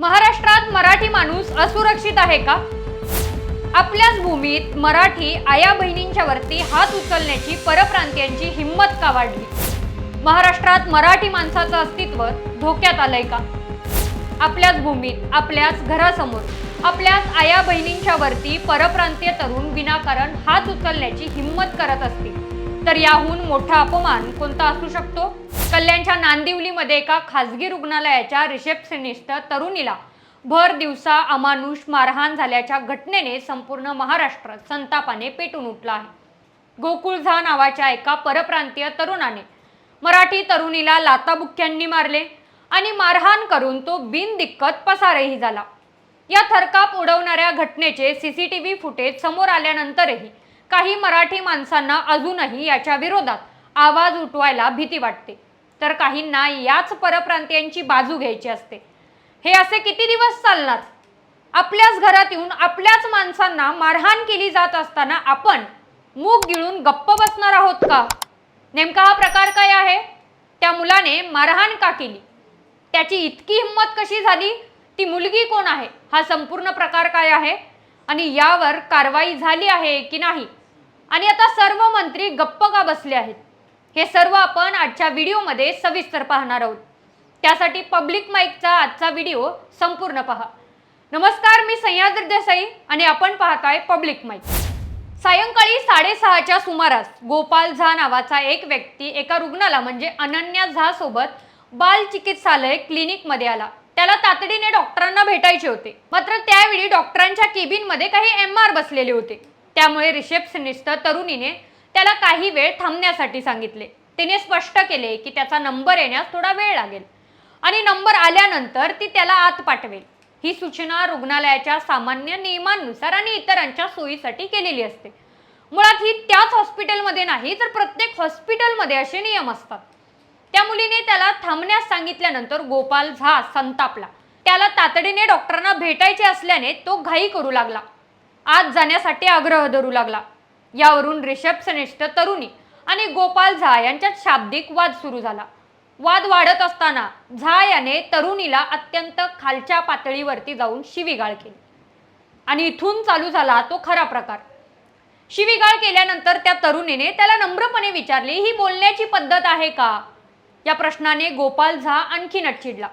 महाराष्ट्रात मराठी माणूस असुरक्षित आहे का? आपल्याच भूमीत मराठी आया बहिणींच्या वरती हात उचलण्याची परप्रांतीयांची हिंमत का वाढली? महाराष्ट्रात मराठी माणसाचं अस्तित्व धोक्यात आलंय का? आपल्याच भूमीत आपल्याच घरासमोर आपल्याच आया बहिणींच्या वरती परप्रांतीय तरुण विनाकारण हात उचलण्याची हिंमत करत असतील तर याहून मोठा अपमान कोणता असू शकतो? कल्याणच्या नांदिवलीमध्ये एका खासगी रुग्णालयाच्या रिसेप्शनिस्ट तरुणीला भर दिवसा अमानुष मारहाण झाल्याच्या घटनेने संपूर्ण महाराष्ट्र संतापाने पेटून उठला आहे. गोकुळ झा नावाच्या एका परप्रांतीय तरुणाने मराठी तरुणीला लाताबुक्क्यांनी मारले आणि मारहाण करून तो बिनदिक्कत पसारही झाला. या थरकाप उडवणाऱ्या घटनेचे सीसीटीव्ही फुटेज समोर आल्यानंतरही काही मराठी माणसांना अजूनही याच्या विरोधात आवाज उठवायला भीती वाटते. तर काहींना याच परप्रांतीयांची बाजू घ्यायची असते. हे असे किती दिवस चालणार? आपल्याच घरात येऊन आपल्याच माणसांना मारहाण केली जात असताना आपण मूग गिळून गप्प बसणार आहोत का? नेमका हा प्रकार काय आहे? त्या मुलाने मारहाण का केली? त्याची इतकी हिंमत कशी झाली? ती मुलगी कोण आहे? हा संपूर्ण प्रकार काय आहे? आणि यावर कारवाई झाली आहे की नाही? आणि आता सर्व मंत्री गप्प का बसले आहेत? हे सर्व आपण आजच्या व्हिडिओमध्ये सविस्तर पाहणार आहोत. त्यासाठी पब्लिक माईकचा आजचा व्हिडिओ संपूर्ण पहा. नमस्कार मी सह्याद्री देसाई आणि आपण पाहताय पब्लिक माईक. सायंकाळी साडेसहाच्या सुमारास गोपाल झा नावाचा एक व्यक्ती एका रुग्णाला म्हणजे अनन्या झा सोबत बाल चिकित्सालय क्लिनिकमध्ये आला. त्याला तातडीने डॉक्टरांना भेटायचे होते. मात्र त्यावेळी डॉक्टरांच्या केबिनमध्ये काही एम आर बसलेले होते. त्यामुळे रिसेप्शनिस्ट तरुणीने त्याला काही वेळ थांबण्यासाठी सांगितले. तिने स्पष्ट केले की त्याचा नंबर येण्यास थोडा वेळ लागेल. आणि नंबर आल्यानंतर ती त्याला आत पाठवेल. ही सूचना रुग्णालयाच्या सामान्य नियमांनुसार आणि इतरांच्या सोयीसाठी केलेली असते. मुळात ही त्याच हॉस्पिटलमध्ये नाही तर प्रत्येक हॉस्पिटलमध्ये असे नियम असतात. त्या मुलीने त्याला थांबण्यास सांगितल्यानंतर गोपाल झा संतापला. त्याला तातडीने डॉक्टरांना भेटायचे असल्याने तो घाई करू लागला. आत जाण्यासाठी आग्रह धरू लागला. यावरून रिसेप्शनिस्ट तरुणी आणि गोपाल झा यांच्यात शाब्दिक वाद सुरू झाला. वाद वाढत असताना झा याने तरुणीला अत्यंत खालच्या पातळीवरती जाऊन शिवीगाळ केली. आणि इथून चालू झाला तो खरा प्रकार. शिवीगाळ केल्यानंतर त्या तरुणीने त्याला नम्रपणे विचारले ही बोलण्याची पद्धत आहे का? या प्रश्नाने गोपाल झा आणखी चिडला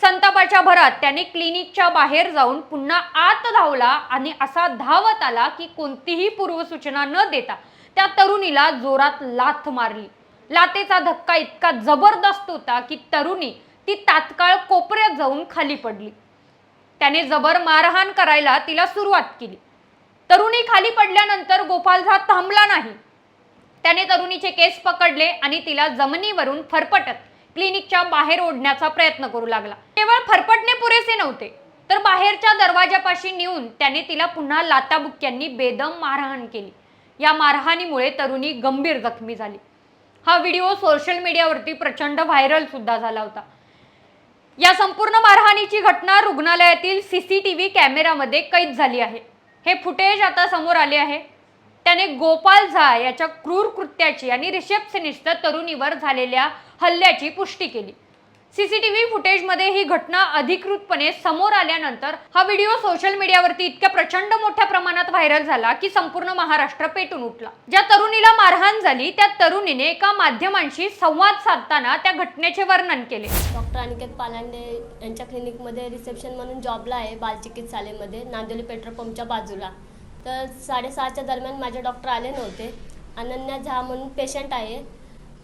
संतापाच्या भरात त्याने क्लिनिकच्या बाहेर जाऊन पुन्हा आत धावला आणि असा धावत आला की कोणतीही पूर्वसूचना न देता त्या तरुणीला जोरात लाथ मारली. लातेचा धक्का इतका जबरदस्त होता की तरुणी ती तात्काळ कोपऱ्यात जाऊन खाली पडली. त्याने जबर मारहाण करायला तिला सुरुवात केली. तरुणी खाली पडल्यानंतर गोपालझा थांबला नाही. त्याने तरुणीचे केस पकडले आणि तिला जमिनीवरून फरफटत क्लिनिकच्या बाहेर ओढण्याचा प्रयत्न करू लागला. केवळ फरफटणे पुरेसे नव्हते तर बाहेरच्या दरवाजापाशी नेऊन त्याने तिला पुन्हा लाताबुक्क्यांनी बेदम मारहाण केली. या मारहाणीमुळे तरुणी गंभीर जखमी झाली. हा व्हिडिओ सोशल मीडियावरती प्रचंड व्हायरल सुद्धा झाला होता. या संपूर्ण मारहाणीची घटना रुग्णालयातील सीसीटीव्ही कॅमेरामध्ये कैद झाली आहे. हे फुटेज आता समोर आले आहे. त्याने गोपाल झा याच्या क्रूर कृत्याची आणि रिसेप्शनिस्ट तरुणीवर झालेल्या हल्ल्याची पुष्टी केली. सीसीटीव्ही फुटेजमध्ये ही घटना अधिकृतपणे समोर आल्यानंतर हा व्हिडिओ सोशल मीडियावरती इतक्या प्रचंड मोठ्या प्रमाणात व्हायरल झाला की संपूर्ण महाराष्ट्र पेटून उठला. ज्या तरुणीला मारहाण झाली त्या तरुणीने एका माध्यमांशी संवाद साधताना त्या घटनेचे वर्णन केले. डॉक्टर अनिकेत पालांडे यांच्या क्लिनिकमध्ये रिसेप्शन म्हणून जॉबला आहे बालचिकित्सालयमध्ये नांदोली पेट्रोल पंपच्या बाजूला. तर साडेसहाच्या दरम्यान माझे डॉक्टर आले नव्हते. अनन्या झा म्हणून पेशंट आहे.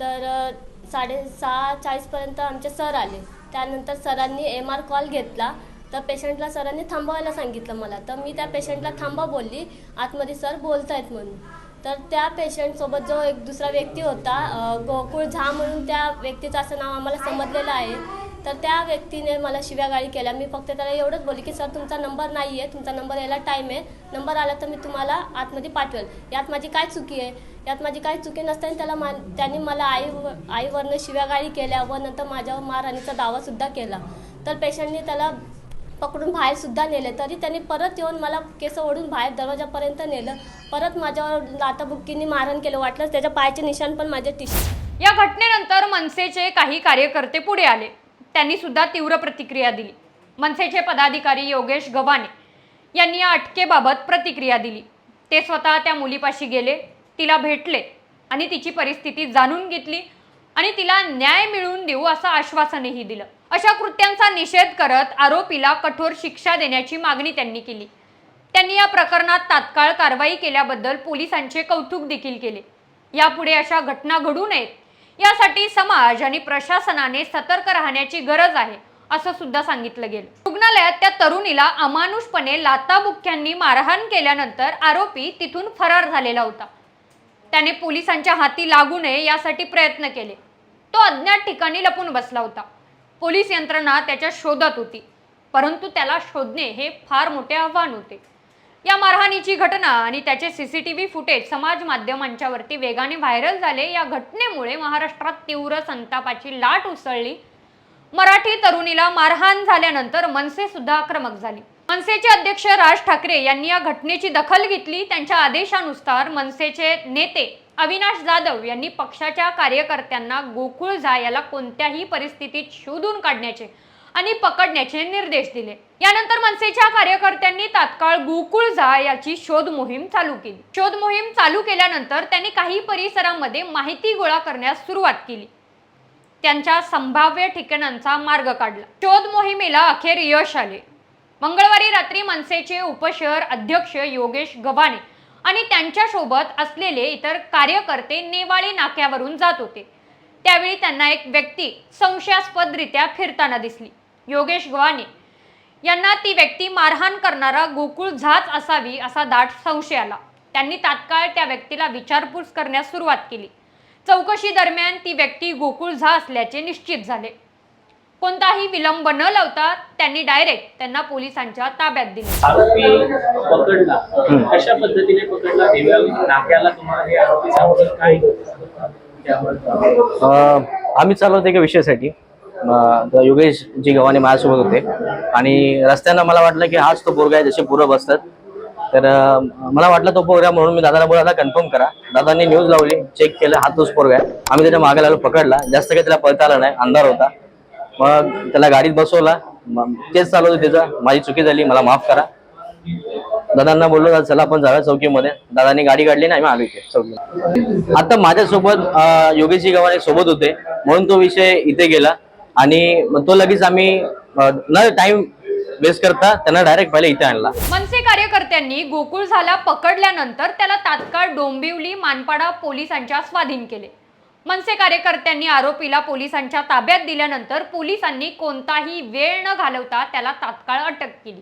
तर साडेसहा चाळीसपर्यंत आमचे सर आले. त्यानंतर सरांनी एम आर कॉल घेतला. तर पेशंटला सरांनी थांबवायला सांगितलं मला. तर मी त्या पेशंटला थांबा बोलली. आतमध्ये सर बोलत आहेत म्हणून. तर त्या पेशंटसोबत जो एक दुसरा व्यक्ती होता गोकुळ झा म्हणून त्या व्यक्तीचं असं नाव आम्हाला समजलेलं आहे. तर त्या व्यक्तीने मला शिव्यागाळी केल्या. मी फक्त त्याला एवढंच बोलली की सर तुमचा नंबर नाही आहे तुमचा नंबर यायला टाईम आहे. नंबर आला तर मी तुम्हाला आतमध्ये पाठवेल. यात माझी काय चुकी आहे? यात माझी काही चुकी नसताना त्याला मा त्यांनी मला आई आईवरनं शिव्यागाळी केल्या व नंतर माझ्यावर मारहाणीचा दावासुद्धा केला. तर पेशंटने त्याला पकडून बाहेरसुद्धा नेले. तरी त्यांनी परत येऊन मला केस ओढून बाहेर दरवाजापर्यंत नेलं. परत माझ्यावर लाताबुक्कीने मारहाण केलं. वाटलं त्याच्या पायाचे निशाण पण माझ्या टिश या घटनेनंतर मनसेचे काही कार्यकर्ते पुढे आले. त्यांनी सुद्धा तीव्र प्रतिक्रिया दिली. मनसेचे पदाधिकारी योगेश गव्हाणे यांनी या अटकेबाबत प्रतिक्रिया दिली. ते स्वतः त्या मुलीपाशी गेले. तिला भेटले आणि तिची परिस्थिती जाणून घेतली आणि तिला न्याय मिळवून देऊ असं आश्वासनही दिलं. अशा कृत्यांचा निषेध करत आरोपीला कठोर शिक्षा देण्याची मागणी त्यांनी केली. त्यांनी या प्रकरणात तात्काळ कारवाई केल्याबद्दल पोलिसांचे कौतुक देखील केले. यापुढे अशा घटना घडू नयेत. यासाठी समाज आणि प्रशासनाने सतर्क राहण्याची गरज आहे असं सुद्धा सांगितलं गेलं. रुग्णालयात त्या तरुणीला अमानुषपणे लाताबुक्क्यांनी मारहाण केल्यानंतर आरोपी तिथून फरार झालेला होता. त्याने पोलिसांच्या हाती लागू नये यासाठी प्रयत्न केले. तो अज्ञात ठिकाणी लपून बसला होता. पोलीस यंत्रणा त्याच्या शोधात होती. परंतु त्याला शोधणे हे फार मोठे आव्हान होते. या मारहाणीची घटना आणि त्याचे सीसीटीव्ही फुटेज समाज माध्यमांच्यावरती वेगाने व्हायरल झाले या घटनेमुळे महाराष्ट्रात तीव्र संतापाची लाट उसळली. मराठी तरुणीला मारहाण झाल्यानंतर मनसे सुद्धा आक्रमक झाली. मनसेचे अध्यक्ष राज ठाकरे यांनी या घटनेची दखल घेतली. त्यांच्या आदेशानुसार मनसेचे नेते अविनाश जाधव यांनी पक्षाच्या कार्यकर्त्यांना गोकुळ झा याला कोणत्याही परिस्थितीत शोधून काढण्याचे आणि पकडण्याचे निर्देश दिले. यानंतर मनसेच्या कार्यकर्त्यांनी तात्काळ गोकुळ झा याची शोध मोहीम चालू केली. शोध मोहीम चालू केल्यानंतर त्यांनी काही परिसरामध्ये माहिती गोळा करण्यास सुरुवात केली. त्यांच्या संभाव्य ठिकाणांचा मार्ग काढला. शोध मोहिमेला अखेर यश आले. मंगळवारी रात्री मनसेचे उपशहर अध्यक्ष योगेश गव्हाणे आणि त्यांच्यासोबत असलेले इतर कार्यकर्ते नेवाळी नाक्यावरून जात होते. त्यावेळी त्यांना एक व्यक्ती संशयास्पदरित्या फिरताना दिसली. योगेश गव्हाणे यांना ती व्यक्ती मारहाण करणारा गोकुळ झाच असावी असा दाट संशय आला. त्यांनी तात्काळ त्या व्यक्तीला विचारपूस करण्यास सुरुवात केली. चौकशी दरम्यान ती व्यक्ती गोकुळ झा असल्याचे निश्चित झाले. कोणताही विलंब न लावता त्यांनी डायरेक्ट त्यांना पोलिसांच्या ताब्यात दिले. आरोपी पकडला. कशा पद्धतीने पकडला? नेमक्या नाक्याला तुम्हाला हे आरोपी सापडत काय त्यावर? अ, आम्ही चाललो होतो एका विषयासाठी. अ, तर योगेश जी गव्हाणे माझ्यासोबत होते. आणि रस्त्यानं मला वाटलं की हाच तो पोरगा आहे जसे पुरं बसतात. तर अ, मला वाटलं तो पोरगा म्हणून मी दादाला बोलायला कन्फर्म करा. दादांनी न्यूज लावली चेक केलं हा तोच पोरगा आहे. आम्ही त्याच्यामागे लागलो पकडला. जास्त काही त्याला पळता आलं नाही अंधार होता. मग त्याला गाडीत बसवला. मग तेच चालू होतं त्याचं. माझी चुकी झाली. मला माफ करा. दादांना बोललो चला आपण जाऊया चौकीमध्ये. दादांनी गाडी काढली नाही आम्ही आलो इथे चौकीला आता माझ्यासोबत योगेशजी गव्हाणे सोबत होते. म्हणून तो विषय इथे गेला. आणि तो लगेच आम्ही न टाइम वेस्ट करता त्यांना डायरेक्ट पहिले इथे आणला. मनसे कार्यकर्त्यांनी गोकुळ झाला पकडल्यानंतर त्याला तात्काळ डोंबिवली मानपाडा पोलिसांच्या स्वाधीन केले. मनसे कार्यकर्त्यांनी आरोपीला पोलिसांच्या ताब्यात दिल्यानंतर पोलिसांनी कोणताही वेळ न घालवता त्याला तात्काळ अटक केली.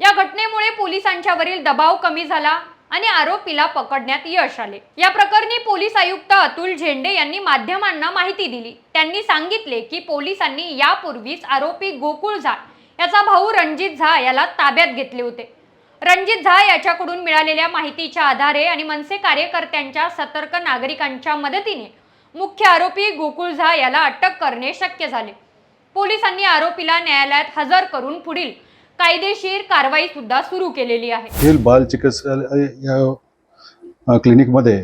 या घटनेमुळे पोलिसांच्यावरील दबाव कमी झाला आणि आरोपीला पकडण्यात यश आले. या प्रकरणी पोलीस आयुक्त अतुल झेंडे यांनी माध्यमांना माहिती दिली. त्यांनी सांगितले की पोलिसांनी यापूर्वीच आरोपी गोकुळ झा याचा भाऊ रणजित झा याला ताब्यात घेतले होते. रणजित झा याच्याकडून मिळालेल्या माहितीच्या आधारे आणि मनसे कार्यकर्त्यांच्या सतर्क नागरिकांच्या मदतीने मुख्य आरोपी गोकुळ झा याला अटक करणे शक्य झाले. पोलिसांनी आरोपीला न्यायालयात हजर करून पुढील कायदेशीर कारवाई सुद्धा सुरू केलेली आहे. बाल चिकित्सालय या क्लिनिकमध्ये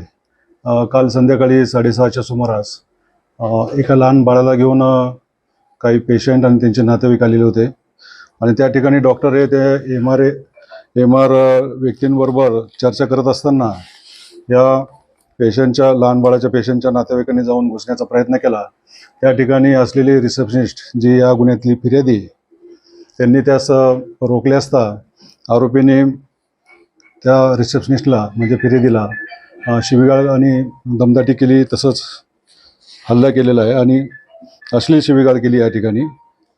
काल संध्याकाळी साडेसहाच्या सुमारास एका लहान बाळाला घेऊन काही पेशंट आणि त्यांचे नातेवाईक आलेले होते. आणि त्या ठिकाणी डॉक्टर हे ते M R A M R व्यक्तींबरोबर चर्चा करत असताना या पेशंटच्या लहान बाळाच्या पेशंटच्या नातेवाईकांनी जाऊन घुसण्याचा प्रयत्न केला. त्या ठिकाणी असलेली रिसेप्शनिस्ट जी या गुन्ह्यातली फिर्यादी त्यांनी त्यास रोखले असता आरोपीने त्या रिसेप्शनिस्टला म्हणजे फिर्यादीला शिवीगाळ आणि दमदाटी केली तसंच हल्ला केलेला आहे आणि अश्लील शिवीगाळ केली या ठिकाणी.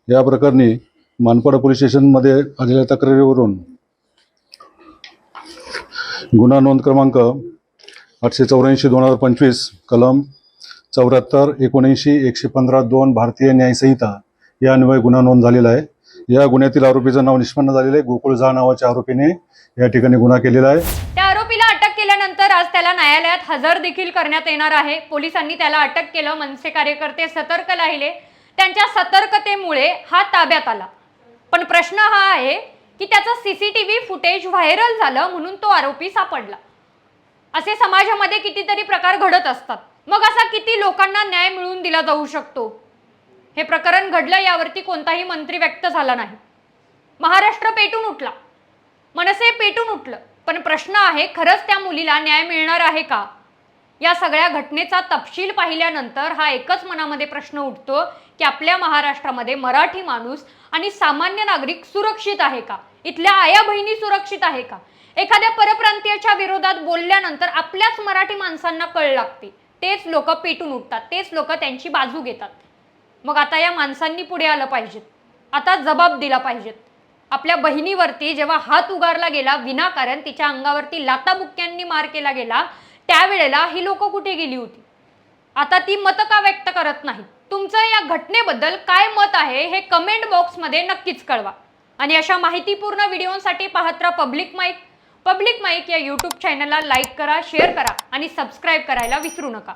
या प्रकरणी मानपाडा पोलीस स्टेशनमध्ये आलेल्या तक्रारीवरून गुन्हा नोंद क्रमांक आठशे चौऱ्याऐंशी दोन हजार पंचवीस कलम चौऱ्याहत्तर एकोणऐंशी एकशे पंधरा दोन भारतीय न्यायसंहिता या अन्वये गुन्हा नोंद झालेला आहे. या गुन्ह्यातील आरोपीचं नाव निष्पन्न झालेलं आहे. गोकुळ झा नावाच्या आरोपीने या ठिकाणी गुन्हा केलेला आहे. त्या आरोपीला अटक केल्यानंतर आज त्याला न्यायालयात हजर देखील करण्यात येणार आहे. पोलिसांनी त्याला अटक केलं. मनसे कार्यकर्ते सतर्क राहिले. त्यांच्या सतर्कतेमुळे हा ताब्यात आला. पण प्रश्न हा आहे की त्याचं सीसीटीव्ही फुटेज व्हायरल झालं म्हणून तो आरोपी सापडला. असे समाजामध्ये कितीतरी प्रकार घडत असतात. मग असा किती लोकांना न्याय मिळवून दिला जाऊ शकतो? हे प्रकरण घडलं यावरती कोणताही मंत्री व्यक्त झाला नाही. महाराष्ट्र पेटून उठला. मनसे पेटून उठलं. पण प्रश्न आहे खरंच त्या मुलीला न्याय मिळणार आहे का? या सगळ्या घटनेचा तपशील पाहिल्यानंतर हा एकच मनामध्ये प्रश्न उठतो की आपल्या महाराष्ट्रामध्ये मराठी माणूस आणि सामान्य नागरिक सुरक्षित आहे का? इथल्या आया बहिणी सुरक्षित आहे का? एखाद्या परप्रांतीयाच्या विरोधात बोलल्यानंतर आपल्याच मराठी माणसांना कळ लागते. तेच लोक पेटून उठतात. तेच लोक त्यांची बाजू घेतात. मग आता या माणसांनी पुढे आलं पाहिजेत. आता जबाब दिला पाहिजेत. आपल्या बहिणीवरती जेव्हा हात उगारला गेला विनाकारण तिच्या अंगावरती लाताबुक्क्यांनी मार केला गेला त्यावेळेला ही लोक कुठे गेली होती? आता ती मतं का व्यक्त करत नाही तुमचं या घटनेबद्दल काय मत आहे हे कमेंट बॉक्समध्ये नक्कीच कळवा. आणि अशा माहितीपूर्ण व्हिडिओसाठी पाहत राहा पब्लिक माईक पब्लिक माईक या यूट्यूब चॅनलला लाईक करा शेअर करा आणि सबस्क्राईब करायला विसरू नका.